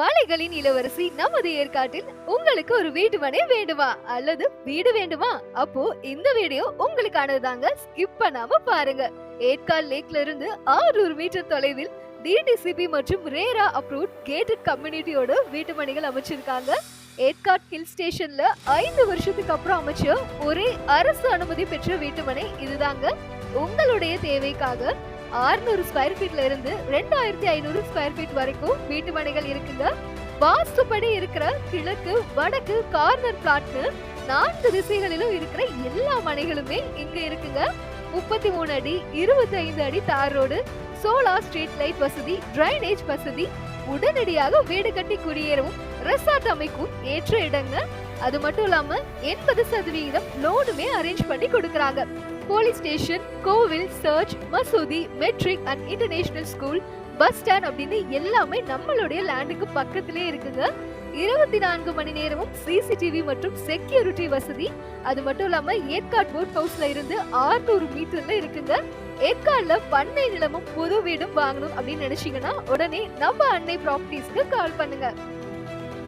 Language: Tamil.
மலைகளின் இளவரசி நமது ஏற்காட்டில் உங்களுக்கு ஒரு வீட்டு மனை வேண்டுமா? அல்லது வீடு வேண்டுமா? அப்போ இந்த வீடியோ உங்களுக்கானது தாங்க ஸ்கிப் பண்ணாம பாருங்க. ஏற்கால் லேக்ல இருந்து ஆறுநூறு மீட்டர் தொலைவில் டிடிசிபி மற்றும் ரேரா அப்ரூவ் கேட்டட் கம்யூனிட்டியோட வீட்டு மனைகள் அமைச்சிருக்காங்க. ஏற்காட் ஹில் ஸ்டேஷன்ல ஐந்து வருஷத்துக்கு அப்புறம் அமைச்ச ஒரே அரசு அனுமதி பெற்ற வீட்டுமனை இதுதாங்க. உங்களுடைய தேவைக்காக 600 ஸ்கொயர் ஃபீட்ல இருந்து ரெண்டாயிரத்தி ஐநூறு ஸ்கொயர் ஃபீட் வரைக்கும் வீட்டு மனைகள் இருக்குங்க. வாஸ்துப்படி இருக்கிற கிழக்கு வடக்கு கார்னர் பிளாட்னு நான்கு திசைகளிலும் இருக்கிற எல்லா மனைகளுமே இங்க இருக்குங்க. முப்பத்தி மூணு அடி இருபத்தி ஐந்து அடி தார் ரோடு சோலார் ஸ்ட்ரீட் லைட் வசதி டிரைனேஜ் வசதி உடனடியாக வீடு கட்டி குடியேறவும் ரெசார்ட் அமைக்கும் ஏற்ற இடங்க. அது மட்டும் இல்லாம எண்பது சதவிகிதம் லோனுமே அரேஞ்ச் பண்ணி கொடுக்கறாங்க. போலீஸ் ஸ்டேஷன் கோவில் சர்ச் மசூதி matric and international school bus stand அப்படின்னு எல்லாமே நம்மளுடைய லேண்டுக்கு பக்கத்திலே இருக்குங்க. இருபத்தி நான்கு மணி நேரமும் சிசிடிவி மற்றும் செக்யூரிட்டி வசதி. அது மட்டும் இல்லாம ஏற்காட் போட் ஹவுஸ்ல இருந்து 600 மீட்டர்ல இருக்குங்க. ஏற்காடுல பண்ணை நிலமும் புது வீடும் வாங்கணும் அப்படின்னு நினைச்சீங்கன்னா உடனே நம்ம அன்னை ப்ராப்பர்ட்டிஸ்க்கு கால் பண்ணுங்க.